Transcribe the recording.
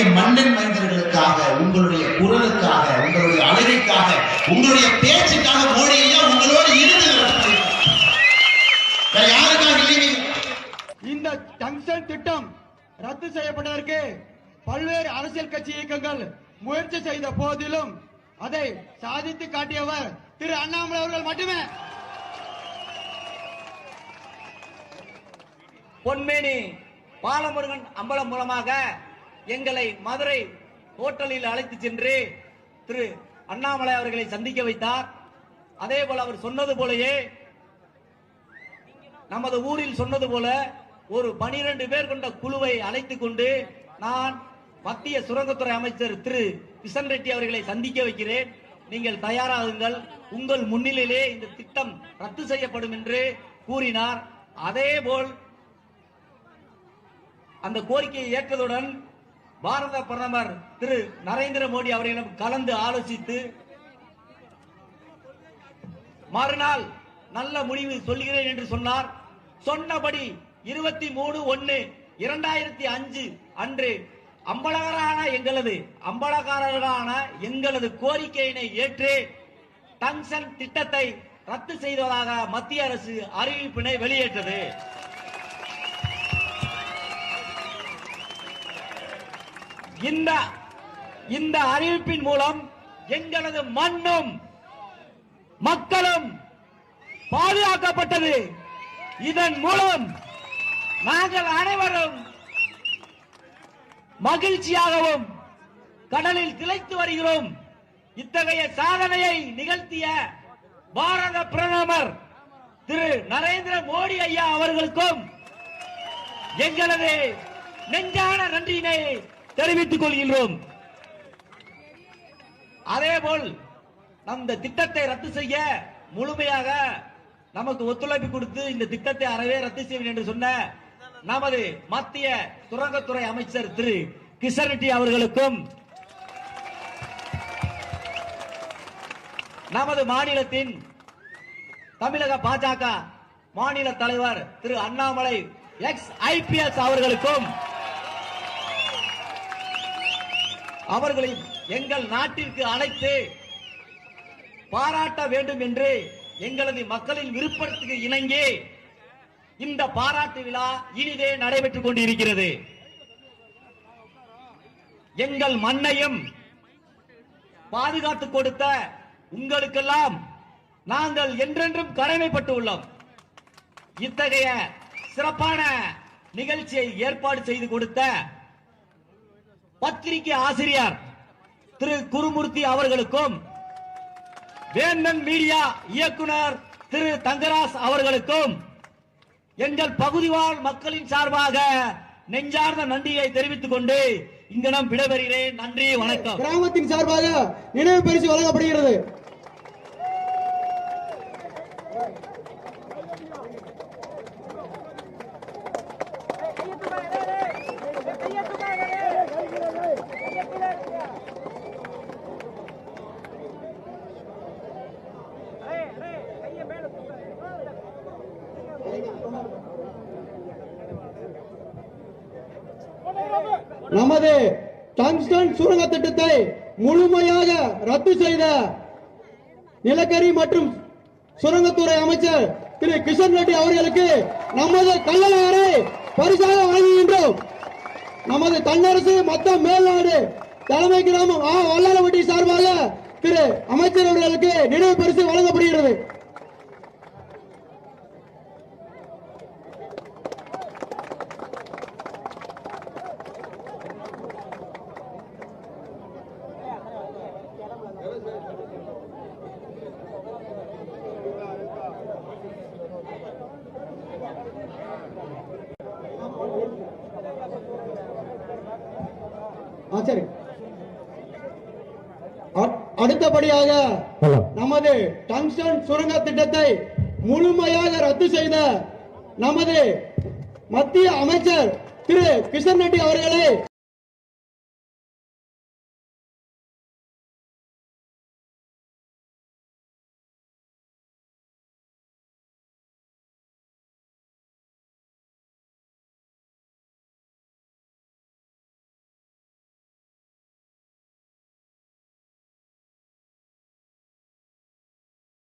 இருக்கக்கூடிய மன்னன் மைந்தர்களுக்காக உங்களுடைய குரலுக்காக உங்களுடைய அழகிற்காக உங்களுடைய பேச்சுக்காக மோடி ஐயா உங்களோடு இருந்து யாருக்காக இல்லைங்க இந்த ஜங்ஷன் திட்டம் ரத்து செய்யப்பட்டதற்கு பல்வேறு அரசியல் கட்சி இயக்கங்கள் முயற்சி செய்த போதிலும் அதை சாதித்து காட்டியவர் திரு அண்ணாமலை அவர்கள் மட்டுமே. பொன்மேனி பாலமுருகன் அம்பலம் மூலமாக எங்களை மதுரை ஹோட்டலில் அழைத்து சென்று திரு அண்ணாமலை அவர்களை சந்திக்க வைத்தார். அதே போல அவர் சொன்னது போலயே நமது ஊரில் சொன்னது போல ஒரு பனிரெண்டு பேர் கொண்ட குழுவை அழைத்துக் கொண்டு நான் மத்திய சுரங்கத்துறை அமைச்சர் திரு கிஷன் ரெட்டி அவர்களை சந்திக்க வைக்கிறேன். நீங்கள் தயாராகுங்கள். உங்கள் முன்னிலையிலே இந்த திட்டம் ரத்து செய்யப்படும் என்று கூறினார். அதேபோல் அந்த கோரிக்கையை ஏற்றதுடன் பாரத பிரதமர் திரு நரேந்திர மோடி அவர்களிடம் கலந்து ஆலோசித்து மறுநாள் நல்ல முடிவு சொல்கிறேன் என்று சொன்னார். சொன்னபடி இருபத்தி மூணு ஒன்னு இரண்டாயிரத்தி அஞ்சு அன்று அம்பலகரான எங்களது அம்பலகாரர்களான எங்களது கோரிக்கையினை ஏற்று டங்ஷன் திட்டத்தை ரத்து செய்ததாக மத்திய அரசு அறிவிப்பினை வெளியேற்றது இந்த இந்த அறிவிப்பின் மூலம் எங்களது மண்ணும் மக்களும் பாதுகாக்கப்பட்டது. இதன் மூலம் நாங்கள் அனைவரும் மகிழ்ச்சியாகவும் கடலில் திளைத்து வருகிறோம். இத்தகைய சாதனையை நிகழ்த்திய பாரத பிரதமர் திரு நரேந்திர மோடி ஐயா அவர்களுக்கும் எங்களது நெஞ்சான நன்றியினை தெரிவித்துக் கொள்கின்றோம். அதேபோல் அந்த திட்டத்தை ரத்து செய்ய முழுமையாக நமக்கு ஒத்துழைப்பு கொடுத்து இந்த திட்டத்தை அறவே ரத்து செய்வேன் என்று சொன்ன நமது மத்திய சுரங்கத்துறை அமைச்சர் திரு கிஷன் ரெட்டி அவர்களுக்கும் நமது மாநிலத்தின் தமிழக பாஜக மாநில தலைவர் திரு அண்ணாமலை எக்ஸ் ஐபிஎஸ் அவர்களுக்கும் அவர்களை எங்கள் நாட்டிற்கு அழைத்து பாராட்ட வேண்டும் என்று எங்களது மக்களின் விருப்பத்துக்கு இணங்கி இந்த பாராட்டு விழா இனிதே நடைபெற்றுக் கொண்டிருக்கிறது. எங்கள் மண்ணையும் பாதுகாத்து கொடுத்த உங்களுக்கெல்லாம் நாங்கள் என்றென்றும் கடமைப்பட்டு உள்ளோம். இத்தகைய சிறப்பான நிகழ்ச்சியை ஏற்பாடு செய்து கொடுத்த பத்திரிகை ஆசிரியர் திரு குருமூர்த்தி அவர்களுக்கும் வேந்தன் மீடியா இயக்குனர் திரு தங்கராஜ் அவர்களுக்கும் எங்கள் பகுதிவாழ் மக்களின் சார்பாக நெஞ்சார்ந்த நன்றியை தெரிவித்துக் கொண்டு இங்கனம் விடைபெறுகிறேன். நன்றி வணக்கம். கிராமத்தின் சார்பாக நினைவு பரிசு வழங்கப்படுகிறது. நமது டங்ஸ்டன் சுரங்க திட்டத்தை முழுமையாக ரத்து செய்த நிலக்கரி மற்றும் சுரங்கத்துறை அமைச்சர் திரு கிஷன் ரெட்டி அவர்களுக்கு நமது கள்ளநகரை பரிசாக வழங்குகின்றோம். நமது தன்னரசு மொத்த மேல்நாடு தலைமை கிராமம் ஆ வல்லாரவட்டி சார்பாக திரு அமைச்சர் அவர்களுக்கு நினைவு பரிசு வழங்கப்படுகிறது. சரி அடுத்தபடியாக நமது டங்ஸ்டன் சுரங்க திட்டத்தை முழுமையாக ரத்து செய்த நமது மத்திய அமைச்சர் திரு கிஷன் ரெட்டி அவர்களை